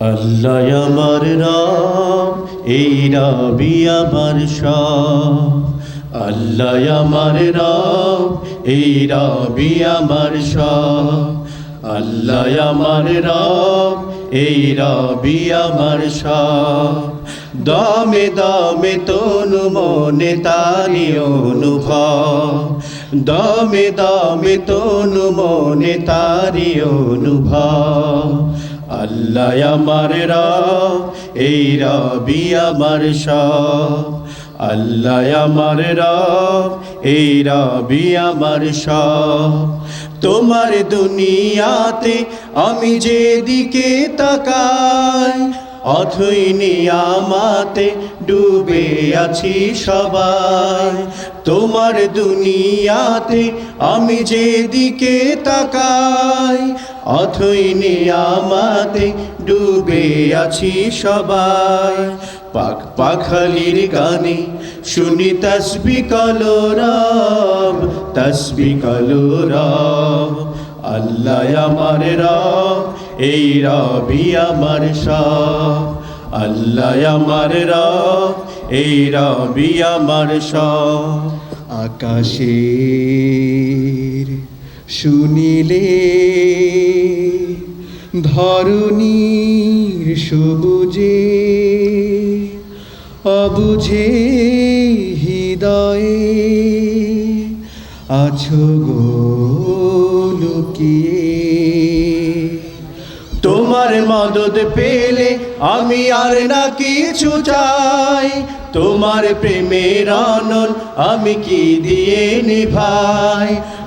আল্লাহ আমার রাম এই রাবি আমার সব। আল্লাহ আমার রাম এই রাবি আমার সব। আল্লাহ আমার রাম এই আমার দমে দমে তনু মনে তারি অনুভব। দমে দমে তনু মনে তারি অনুভব। আল্লাহ আমার রব, এই রবি আমার সব। আল্লাহ আমার রব, এই রবি আমার সব। তোমার দুনিয়াতে আমি যেদিকে তাকাই, অথই নিয়ামাতে ডুবে আছি সবাই। তোমার দুনিয়াতে আমি যেদিকে তাকাই অথই নিয়ামাতে ডুবে আছি সবাই। পাক পাখালির গানে শুনি তসবি কলোরব তসবি কলোরব আল্লাহ আমার রব, এই রবি আমার সব। আল্লাহ আমার রব, এই রবি আমার সব। আকাশের শুনিলে ধরণীর সবুজে, অবুঝে হৃদয়ে আছো গো লুকিয়ে। তোমার মদত পেলে আমি আর না কিছু চাই। তোমার প্রেমের আনল আমি কি দিয়ে নিভাই?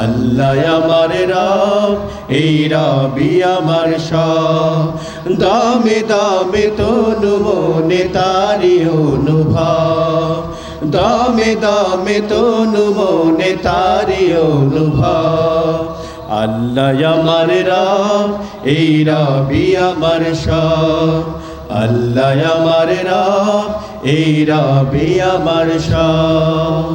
আল্লাহ আমার রব, এই রবি আমার সব। দামে দামে তনু মনে তারি অনুভব। দামে দামে তনু মনে তারি অনুভব। আল্লাহ আমার রব, এই রবি আমার সব। আল্লাহ আমার রব, এই রবি আমার সব।